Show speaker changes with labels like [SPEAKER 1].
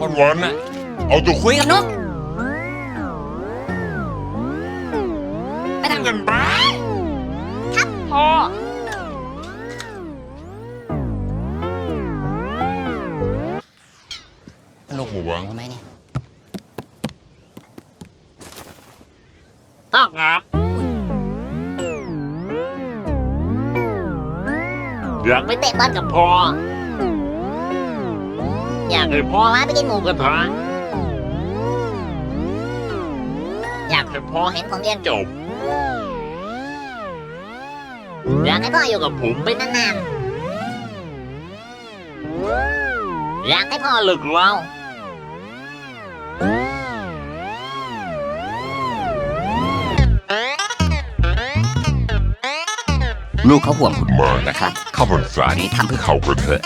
[SPEAKER 1] วันวันๆน่ะเอาแตัวคุยกันเนาะ
[SPEAKER 2] ไปทำกันไป
[SPEAKER 3] พ่อ
[SPEAKER 1] ลูกหมูหวัง
[SPEAKER 2] ทำไมเนี่ย
[SPEAKER 3] ต้องครับอยากไปเตะบอลกับพ่อ อยากให้พ่อพาไปกินหมูกระทะอยากให้พ่อเห็นผมเรียนจบอยากให้พ่ออยู่กับผมไปนานๆอยากให้พ่อเลิกเรา
[SPEAKER 2] ลูกเขาห่วงคุณ
[SPEAKER 1] มา
[SPEAKER 2] นะคะ
[SPEAKER 1] ข้าวมันสาร
[SPEAKER 2] นี้ทำเพื่อ
[SPEAKER 1] เข้ากันเถอะ